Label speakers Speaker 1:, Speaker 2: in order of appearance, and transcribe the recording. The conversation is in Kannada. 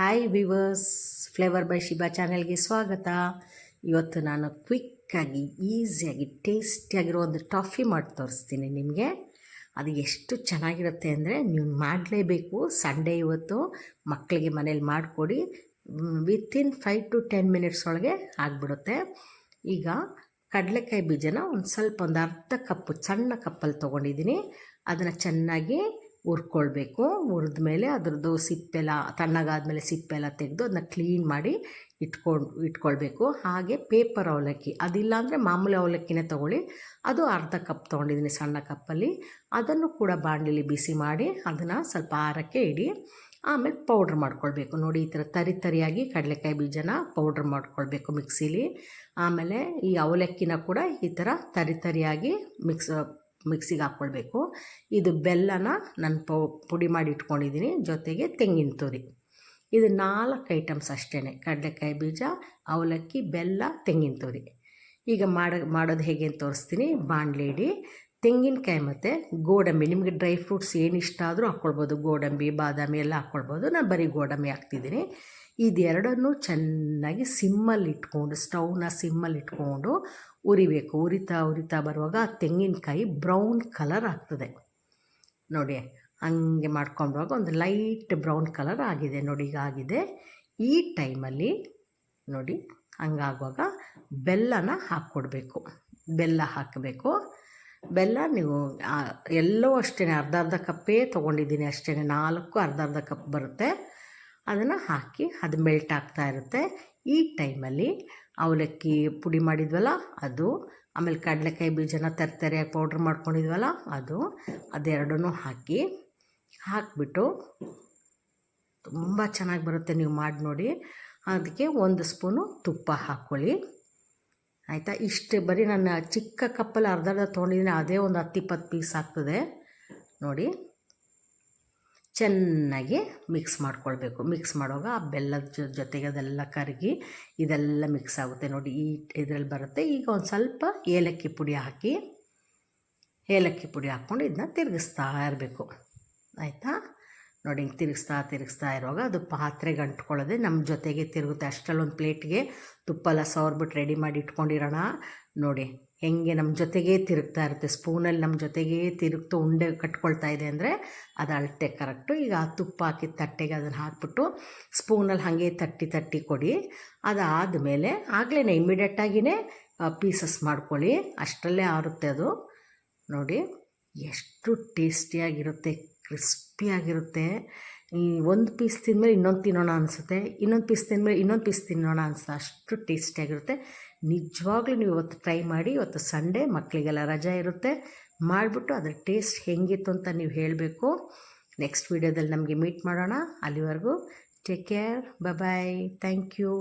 Speaker 1: Hi viewers flavour by Shiba ಚಾನೆಲ್ಗೆ ಸ್ವಾಗತ. ಇವತ್ತು ನಾನು ಕ್ವಿಕ್ಕಾಗಿ ಈಸಿಯಾಗಿ ಟೇಸ್ಟಿಯಾಗಿರೋ ಒಂದು ಟಾಫಿ ಮಾಡಿ ತೋರಿಸ್ತೀನಿ ನಿಮಗೆ. ಅದು ಎಷ್ಟು ಚೆನ್ನಾಗಿರುತ್ತೆ ಅಂದರೆ ನೀವು ಮಾಡಲೇಬೇಕು ಸಂಡೇ ಇವತ್ತು. ಮಕ್ಕಳಿಗೆ ಮನೇಲಿ ಮಾಡಿಕೊಡಿ. Within five to ten minutes ಒಳಗೆ ಆಗಿಬಿಡುತ್ತೆ. ಈಗ ಕಡಲೆಕಾಯಿ ಬೀಜನ ಒಂದು ಸ್ವಲ್ಪ ಒಂದು ಅರ್ಧ ಕಪ್ಪು, ಸಣ್ಣ ಕಪ್ಪಲ್ಲಿ ತೊಗೊಂಡಿದ್ದೀನಿ. ಅದನ್ನು ಚೆನ್ನಾಗಿ ಹುರ್ಕೊಳ್ಬೇಕು. ಹುರಿದ ಮೇಲೆ ಅದರದ್ದು ಸಿಪ್ಪೆಲ್ಲ, ತಣ್ಣಗಾದ್ಮೇಲೆ ಸಿಪ್ಪೆಲ್ಲ ತೆಗೆದು ಅದನ್ನ ಕ್ಲೀನ್ ಮಾಡಿ ಇಟ್ಕೊಂಡು, ಇಟ್ಕೊಳ್ಬೇಕು. ಹಾಗೆ ಪೇಪರ್ ಅವಲಕ್ಕಿ. ಅದಿಲ್ಲ ಅಂದರೆ ಮಾಮೂಲಿ ಅವಲಕ್ಕಿನೇ ತೊಗೊಳ್ಳಿ. ಅದು ಅರ್ಧ ಕಪ್ ತೊಗೊಂಡಿದ್ದೀನಿ ಸಣ್ಣ ಕಪ್ಪಲ್ಲಿ ಅದನ್ನು ಕೂಡ ಬಾಣಲಿಲಿ ಬಿಸಿ ಮಾಡಿ ಅದನ್ನು ಸ್ವಲ್ಪ ಆರಕ್ಕೆ ಇಡಿ. ಆಮೇಲೆ ಪೌಡ್ರ್ ಮಾಡ್ಕೊಳ್ಬೇಕು. ನೋಡಿ, ಈ ಥರ ತರಿ ತರಿಯಾಗಿ ಕಡಲೆಕಾಯಿ ಬೀಜನ ಪೌಡ್ರ್ ಮಾಡ್ಕೊಳ್ಬೇಕು ಮಿಕ್ಸಿಲಿ ಆಮೇಲೆ ಈ ಅವಲಕ್ಕಿನ ಕೂಡ ಈ ಥರ ತರಿ ತರಿಯಾಗಿ ಮಿಕ್ಸ್ ಮಿಕ್ಸಿಗೆ ಹಾಕ್ಕೊಳ್ಬೇಕು ಇದು ಬೆಲ್ಲನ ನಾನು ಪೌ, ಪುಡಿ ಮಾಡಿ ಇಟ್ಕೊಂಡಿದ್ದೀನಿ. ಜೊತೆಗೆ ತೆಂಗಿನ ತುರಿ. ಇದು ನಾಲ್ಕು ಐಟಮ್ಸ್ ಅಷ್ಟೇ ಕಡಲೆಕಾಯಿ ಬೀಜ, ಅವಲಕ್ಕಿ, ಬೆಲ್ಲ, ತೆಂಗಿನ ತುರಿ. ಈಗ ಮಾಡ, ಮಾಡೋದು ಹೇಗೆ ಅಂತ ತೋರಿಸ್ತೀನಿ. ಬಾಣಲೆ ಇಡಿ ತೆಂಗಿನಕಾಯಿ ಮತ್ತು ಗೋಡಂಬಿ. ನಿಮಗೆ ಡ್ರೈ ಫ್ರೂಟ್ಸ್ ಏನು ಇಷ್ಟ ಆದರೂ ಹಾಕ್ಕೊಳ್ಬೋದು ಗೋಡಂಬಿ, ಬಾದಾಮಿ ಎಲ್ಲ ಹಾಕ್ಕೊಳ್ಬೋದು ನಾನು ಬರೀ ಗೋಡಂಬಿ ಹಾಕ್ತಿದ್ದೀನಿ. ಇದೆರಡನ್ನೂ ಚೆನ್ನಾಗಿ ಸಿಮ್ಮಲ್ಲಿ ಇಟ್ಕೊಂಡು ಸ್ಟವ್ನ ಸಿಮ್ಮಲ್ಲಿ ಇಟ್ಕೊಂಡು ಉರಿಬೇಕು. ಉರಿತಾ ಉರಿತಾ ಬರುವಾಗ ಆ ತೆಂಗಿನಕಾಯಿ ಬ್ರೌನ್ ಕಲರ್ ಆಗ್ತದೆ. ನೋಡಿ, ಹಂಗೆ ಮಾಡ್ಕೊಂಡಾಗ ಒಂದು ಲೈಟ್ ಬ್ರೌನ್ ಕಲರ್ ಆಗಿದೆ. ನೋಡಿ, ಈಗ ಆಗಿದೆ. ಈ ಟೈಮಲ್ಲಿ ನೋಡಿ, ಹಂಗಾಗುವಾಗ ಬೆಲ್ಲನ ಹಾಕ್ಕೊಡ್ಬೇಕು. ಬೆಲ್ಲ ಹಾಕಬೇಕು. ಬೆಲ್ಲ ನೀವು ಎಲ್ಲವೂ ಅಷ್ಟೇ ಅರ್ಧ ಅರ್ಧ ಕಪ್ಪೇ ತೊಗೊಂಡಿದ್ದೀನಿ ಅಷ್ಟೇ ನಾಲ್ಕು ಅರ್ಧ ಅರ್ಧ ಕಪ್ ಬರುತ್ತೆ. ಅದನ್ನು ಹಾಕಿ ಅದು ಮೆಲ್ಟ್ ಆಗ್ತಾ ಇರುತ್ತೆ. ಈ ಟೈಮಲ್ಲಿ ಅವಲಕ್ಕಿ ಪುಡಿ ಮಾಡಿದ್ವಲ್ಲ, ಅದು, ಆಮೇಲೆ ಕಡಲೆಕಾಯಿ ಬೀಜನ ತರ್ತರಿಯಾಗಿ ಪೌಡ್ರ್ ಮಾಡ್ಕೊಂಡಿದ್ವಲ್ಲ, ಅದು, ಅದೆರಡನ್ನೂ ಹಾಕಿ ಹಾಕಿಬಿಟ್ಟು ತುಂಬ ಚೆನ್ನಾಗಿ ಬರುತ್ತೆ ನೀವು ಮಾಡಿ ನೋಡಿ. ಅದಕ್ಕೆ ಒಂದು ಸ್ಪೂನು ತುಪ್ಪ ಹಾಕ್ಕೊಳ್ಳಿ. ಆಯಿತಾ? ಇಷ್ಟು ಬರೀ ನಾನು ಚಿಕ್ಕ ಕಪ್ಪಲ್ಲಿ ಅರ್ಧ ಅರ್ಧ ತೊಗೊಂಡಿದ್ದೀನಿ. ಅದೇ ಒಂದು ಹತ್ತು ಇಪ್ಪತ್ತು ಪೀಸ್ ಆಗ್ತದೆ. ನೋಡಿ. ಚೆನ್ನಾಗಿ ಮಿಕ್ಸ್ ಮಾಡ್ಕೊಳ್ಬೇಕು. ಮಿಕ್ಸ್ ಮಾಡುವಾಗ ಆ ಬೆಲ್ಲದ ಜೊತೆಗೆ ಅದೆಲ್ಲ ಕರಗಿ ಇದೆಲ್ಲ ಮಿಕ್ಸ್ ಆಗುತ್ತೆ. ನೋಡಿ, ಈ ಇದರಲ್ಲಿ ಬರುತ್ತೆ. ಈಗ ಒಂದು ಸ್ವಲ್ಪ ಏಲಕ್ಕಿ ಪುಡಿ ಹಾಕಿ, ಏಲಕ್ಕಿ ಪುಡಿ ಹಾಕ್ಕೊಂಡು ಇದನ್ನ ತಿರುಗಿಸ್ತಾ ಇರಬೇಕು. ಆಯಿತಾ? ನೋಡಿ ಹಿಂಗೆ ತಿರುಗಿಸ್ತಾ ತಿರುಗಿಸ್ತಾ ಇರುವಾಗ ಅದು ಪಾತ್ರೆಗೆ ಅಂಟ್ಕೊಳ್ಳೋದೆ ನಮ್ಮ ಜೊತೆಗೆ ತಿರುಗುತ್ತೆ. ಅಷ್ಟರಲ್ಲೊಂದು ಪ್ಲೇಟ್ಗೆ ತುಪ್ಪ ಎಲ್ಲ ಸವರ್ಬಿಟ್ಟು ರೆಡಿ ಮಾಡಿ ಇಟ್ಕೊಂಡಿರೋಣ. ನೋಡಿ ಹೆಂಗೆ ನಮ್ಮ ಜೊತೆಗೇ ತಿರುಗ್ತಾ ಇರುತ್ತೆ. ಸ್ಪೂನಲ್ಲಿ ನಮ್ಮ ಜೊತೆಗೇ ತಿರುಗ್ತು ಉಂಡೆ ಕಟ್ಕೊಳ್ತಾ ಇದೆ ಅಂದರೆ ಅದು ಅಳತೆ ಕರೆಕ್ಟು. ಈಗ ಆ ತುಪ್ಪ ಹಾಕಿ ತಟ್ಟೆಗೆ ಅದನ್ನು ಹಾಕ್ಬಿಟ್ಟು ಸ್ಪೂನಲ್ಲಿ ಹಾಗೆ ತಟ್ಟಿ ತಟ್ಟಿ ಕೊಡಿ. ಅದಾದ ಮೇಲೆ ಆಗಲೇ ಇಮ್ಮಿಡಿಯೇಟಾಗಿಯೇ ಪೀಸಸ್ ಮಾಡ್ಕೊಳ್ಳಿ. ಅಷ್ಟರಲ್ಲೇ ಆರುತ್ತೆ ಅದು. ನೋಡಿ ಎಷ್ಟು ಟೇಸ್ಟಿಯಾಗಿರುತ್ತೆ ಕ್ರಿಸ್ಪಿಯಾಗಿರುತ್ತೆ ಈ ಒಂದು ಪೀಸ್ ತಿಂದಮೇಲೆ ಇನ್ನೊಂದು ತಿನ್ನೋಣ ಅನಿಸುತ್ತೆ. ಇನ್ನೊಂದು ಪೀಸ್ ತಿಂದಮೇಲೆ ಇನ್ನೊಂದು ಪೀಸ್ ತಿನ್ನೋಣ ಅನಿಸುತ್ತೆ ಅಷ್ಟು ಟೇಸ್ಟಿಯಾಗಿರುತ್ತೆ ನಿಜವಾಗ್ಲೂ ನೀವು ಇವತ್ತು ಟ್ರೈ ಮಾಡಿ, ಇವತ್ತು ಸಂಡೇ ಮಕ್ಕಳಿಗೆಲ್ಲ ರಜೆ ಇರುತ್ತೆ. ಮಾಡಿಬಿಟ್ಟು ಅದರ ಟೇಸ್ಟ್ ಹೆಂಗಿತ್ತು ಅಂತ ನೀವು ಹೇಳಬೇಕು. ನೆಕ್ಸ್ಟ್ ವೀಡಿಯೋದಲ್ಲಿ ನಮಗೆ ಮೀಟ್ ಮಾಡೋಣ ಅಲ್ಲಿವರೆಗೂ. Take care bye thank you